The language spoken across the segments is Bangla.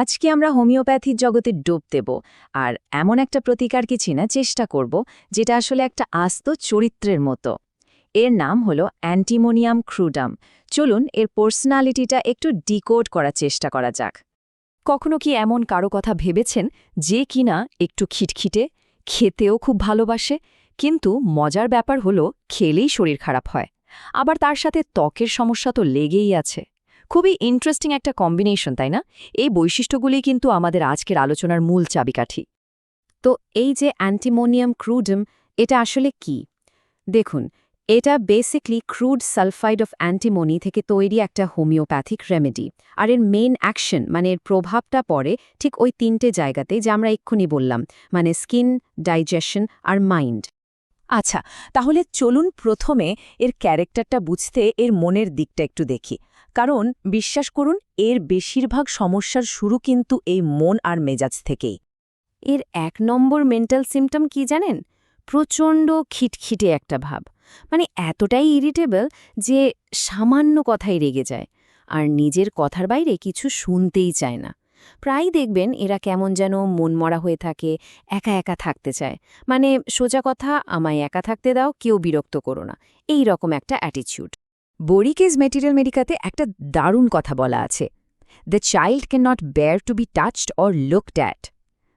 আজকে আমরা হোমিওপ্যাথির জগতে ডুব দেব, আর এমন একটা প্রতিকারকে চেনার চেষ্টা করব, যেটা আসলে একটা আস্ত চরিত্রের মতো। এর নাম হলো অ্যান্টিমোনিয়াম ক্রুডাম। চলুন এর পার্সোনালিটিটা একটু ডিকোড করার চেষ্টা করা যাক। কখনো কি এমন কারও কথা ভেবেছেন যে কিনা একটু খিটখিটে, খেতেও খুব ভালোবাসে, কিন্তু মজার ব্যাপার হলো খেলেই শরীর খারাপ হয়। আবার তার সাথে ত্বকের সমস্যা তো লেগেই আছে। খুবই ইন্টারেস্টিং একটা কম্বিনেশন তাই না? এই বৈশিষ্ট্যগুলি কিন্তু আমাদের আজকের আলোচনার মূল চাবিকাঠি। তো এই যে অ্যান্টিমোনিয়াম ক্রুডম এটা আসলে কি? দেখুন, এটা basically crude sulphide of antimony থেকে তৈরি একটা হোমিওপ্যাথিক রেমেডি আর এর মেন অ্যাকশন মানে এর প্রভাবটা পড়ে ঠিক ওই তিনটে জায়গাতে যা আমরা এক্ষুনি বললাম মানে স্কিন ডাইজেশন আর মাইন্ড আচ্ছা তাহলে চলুন প্রথমে এর ক্যারেক্টারটা বুঝতে এর মনের দিকটা একটু দেখি। কারণ বিশ্বাস করুন, এর বেশিরভাগ সমস্যার শুরু কিন্তু এই মন আর মেজাজ থেকেই। এর এক নম্বর মেন্টাল সিমটম কি জানেন? প্রচণ্ড খিটখিটে একটা ভাব। মানে এতটাই ইরিটেবল যে সামান্য কথাই রেগে যায়। আর নিজের কথার বাইরে কিছু শুনতেই চায় না। প্রায় দেখবেন এরা কেমন যেন মনমরা হয়ে থাকে, একা একা থাকতে চায়। মানে সোজা কথা, আমায় একা থাকতে দাও, কেউ বিরক্ত করো না। এই রকম একটা অ্যাটিচিউড বোরিকেজ মেটেরিয়াল মেডিকাতে একটা দারুণ কথা বলা আছে। The child can not bear to be touched or looked at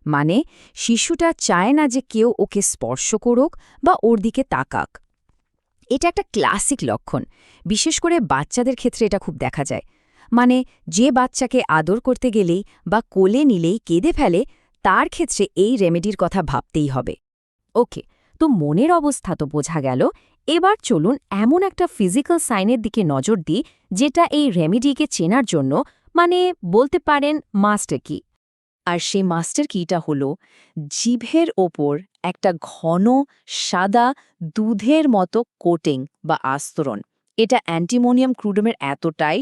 মানে শিশুটা চায় না যে কেউ ওকে স্পর্শ করুক বা ওর দিকে তাকাক। এটা একটা ক্লাসিক লক্ষণ। বিশেষ করে বাচ্চাদের ক্ষেত্রে এটা খুব দেখা যায়। মানে যে বাচ্চাকে আদর করতে গেলেই বা কোলে নিলেই কেঁদে ফেলে, তার ক্ষেত্রে এই রেমেডির কথা ভাবতেই হবে। ওকে, তো মনের অবস্থা তো বোঝা গেল। এবার চলুন এমন একটা ফিজিক্যাল সাইনের দিকে নজর দিই, যেটা এই রেমেডিকে চেনার জন্য মানে বলতে পারেন মাস্টার কি আর সেই মাস্টার কিটা হল জিভের ওপর একটা ঘন, সাদা, দুধের মতো কোটিং বা আস্তরণ। এটা অ্যান্টিমোনিয়াম ক্রুডমের এতটাই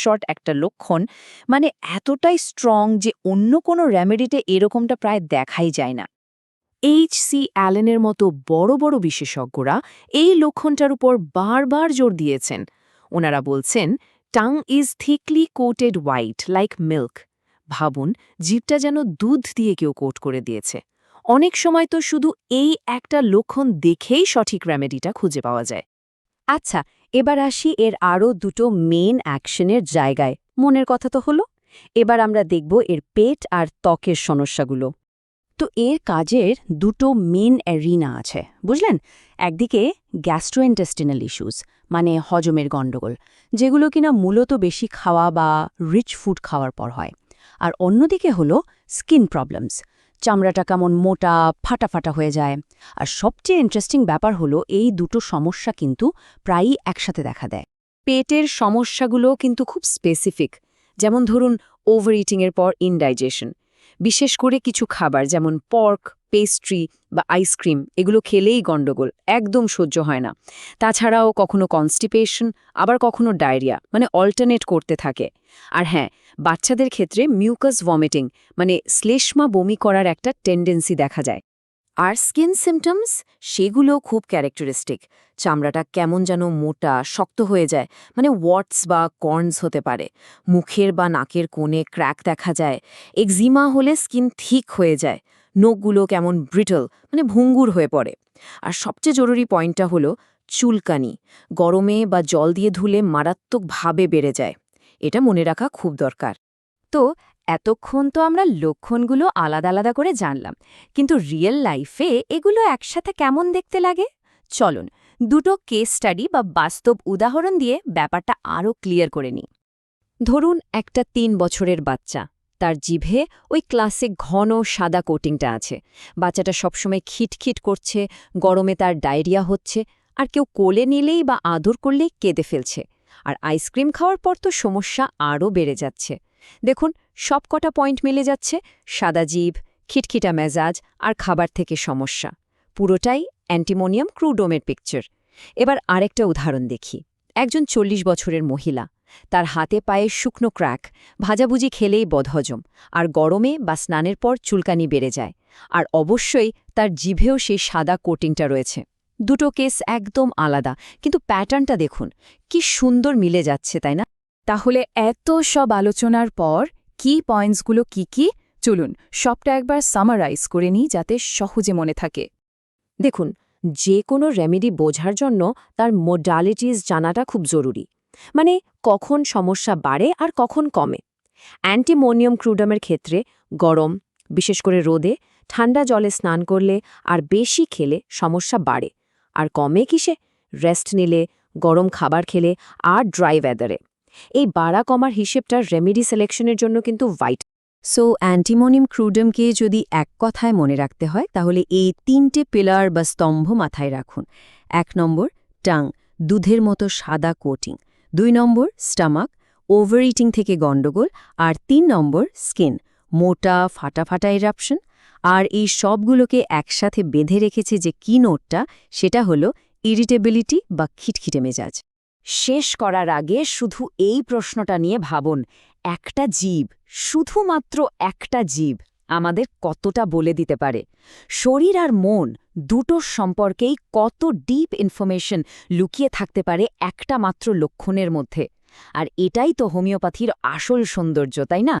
শর্ট একটা লক্ষণ মানে এতটাই স্ট্রং যে অন্য কোনো রেমেডিতে এরকমটা প্রায় দেখাই যায় না। এইচ সি অ্যালেনের মতো বড় বড় বিশেষজ্ঞরা এই লক্ষণটার উপর বারবার জোর দিয়েছেন। ওনারা বলছেন, tongue is thickly coated white like milk. ভাবুন, জীবটা যেন দুধ দিয়ে কেউ কোট করে দিয়েছে। অনেক সময় তো শুধু এই একটা লক্ষণ দেখেই সঠিক রেমেডিটা খুঁজে পাওয়া যায়। আচ্ছা এবার আসি এর আরও দুটো মেন অ্যাকশনের জায়গায়। মনের কথা তো হলো। এবার আমরা দেখব এর পেট আর ত্বকের সমস্যাগুলো। তো এর কাজের দুটো মেন অ্যারিনা আছে, বুঝলেন? একদিকে গ্যাস্ট্রোইন্টেস্টিনাল ইস্যুস মানে হজমের গণ্ডগোল যেগুলো কিনা মূলত বেশি খাওয়া বা রিচ ফুড খাওয়ার পর হয়। আর অন্যদিকে হলো স্কিন প্রবলেমস চামড়াটা কেমন মোটা ফাটা ফাটা হয়ে যায়। আর সবচেয়ে ইন্টারেস্টিং ব্যাপার হলো এই দুটো সমস্যা কিন্তু প্রায়ই একসাথে দেখা দেয়। পেটের সমস্যাগুলো কিন্তু খুব স্পেসিফিক যেমন ধরুন ওভার ইটিংয়ের পর ইনডাইজেশন বিশেষ করে কিছু খাবার, যেমন পর্ক পেস্ট্রি বা আইসক্রিম এগুলো খেলেই গণ্ডগোল, একদম সহ্য হয় না। তাছাড়াও কখনো কনস্টিপেশন আবার কখনো ডায়রিয়া মানে অল্টারনেট করতে থাকে। আর হ্যাঁ বাচ্চাদের ক্ষেত্রে মিউকাস ভমিটিং মানে শ্লেষ্মা বমি করার একটা টেন্ডেন্সি দেখা যায়। আর স্কিন সিমটমস সেগুলো খুব ক্যারেক্টারিস্টিক চামড়াটা কেমন যেন মোটা, শক্ত হয়ে যায় মানে ওয়াটস বা কর্নস হতে পারে। মুখের বা নাকের কোণে ক্র্যাক দেখা যায়। এক্সিমা হলে স্কিন থিক হয়ে যায়। নখগুলো কেমন ব্রিটল মানে ভঙ্গুর হয়ে পড়ে। আর সবচেয়ে জরুরি পয়েন্টটা হলো চুলকানি। গরমে বা জল দিয়ে ধুলে মারাত্মকভাবে বেড়ে যায়। এটা মনে রাখা খুব দরকার। তো এতক্ষণ তো আমরা লক্ষণগুলো আলাদা আলাদা করে জানলাম, কিন্তু রিয়েল লাইফে এগুলো একসাথে কেমন দেখতে লাগে? চলুন, দুটো কেস স্টাডি বা বাস্তব উদাহরণ দিয়ে ব্যাপারটা আরও ক্লিয়ার করে নিই। ধরুন একটা তিন বছরের বাচ্চা, তার জিভে ওই ক্লাসিক ঘন সাদা কোটিংটা আছে। বাচ্চাটা সবসময় খিটখিট করছে, গরমে তার ডায়রিয়া হচ্ছে, আর কেউ কোলে নিলেই বা আদর করলেই কেঁদে ফেলছে। আর আইসক্রিম খাওয়ার পর তো সমস্যা আরও বেড়ে যাচ্ছে। দেখুন সব কটা পয়েন্ট মিলে যাচ্ছে, সাদা জীব, খিটখিটা মেজাজ আর খাবার থেকে সমস্যা। পুরোটাই অ্যান্টিমোনিয়াম ক্রুডোমের পিকচার এবার আরেকটা উদাহরণ দেখি। একজন চল্লিশ বছরের মহিলা। তার হাতে পায়ে শুকনো ক্র্যাক ভাজাভুজি খেলেই বদহজম, আর গরমে বা স্নানের পর চুলকানি বেড়ে যায়। আর অবশ্যই তার জিভেও সেই সাদা কোটিংটা রয়েছে। দুটো কেস একদম আলাদা, কিন্তু প্যাটার্নটা দেখুন, কি সুন্দর মিলে যাচ্ছে, তাই না? তাহলে এত সব আলোচনার পর কি পয়েন্টসগুলো কি কি? চলুন, সবটা একবার সামারাইজ করে নিই যাতে সহজে মনে থাকে। দেখুন, যে কোনো রেমেডি বোঝার জন্য তার মোডালিটিস জানাটা খুব জরুরি। মানে কখন সমস্যা বাড়ে আর কখন কমে। অ্যান্টিমোনিয়াম ক্রুডামের ক্ষেত্রে গরম, বিশেষ করে রোদে, ঠান্ডা জলে স্নান করলে আর বেশি খেলে সমস্যা বাড়ে। আর কমে কিসে? রেস্ট নিলে, গরম খাবার খেলে আর ড্রাই ওয়েদারে এই বাড়া কমার হিসেবটা রেমেডি সিলেকশনের জন্য কিন্তু ভাইট। সো অ্যান্টিমোনিম ক্রুডমকে যদি এক কথায় মনে রাখতে হয়, তাহলে এই তিনটে পিলার বা স্তম্ভ মাথায় রাখুন। এক নম্বর, টাং, দুধের মতো সাদা কোটিং। দুই নম্বর, স্টামাক ওভার ইটিং থেকে গণ্ডগোল। আর তিন নম্বর, স্কিন, মোটা ফাটা ফাটা এরাপশন। আর এই সবগুলোকে একসাথে বেঁধে রেখেছে যে কি নোটটা, সেটা হলো ইরিটেবিলিটি বা খিটখিটে মেজাজ। শেষ করার আগে শুধু এই প্রশ্নটা নিয়ে ভাবুন, একটা জীব, শুধুমাত্র একটা জীব আমাদের কতটা বলে দিতে পারে? শরীর আর মন দুটোর সম্পর্কেই কত ডিপ ইনফরমেশন লুকিয়ে থাকতে পারে একটা মাত্র লক্ষণের মধ্যে। আর এটাই তো হোমিওপ্যাথির আসল সৌন্দর্য, তাই না?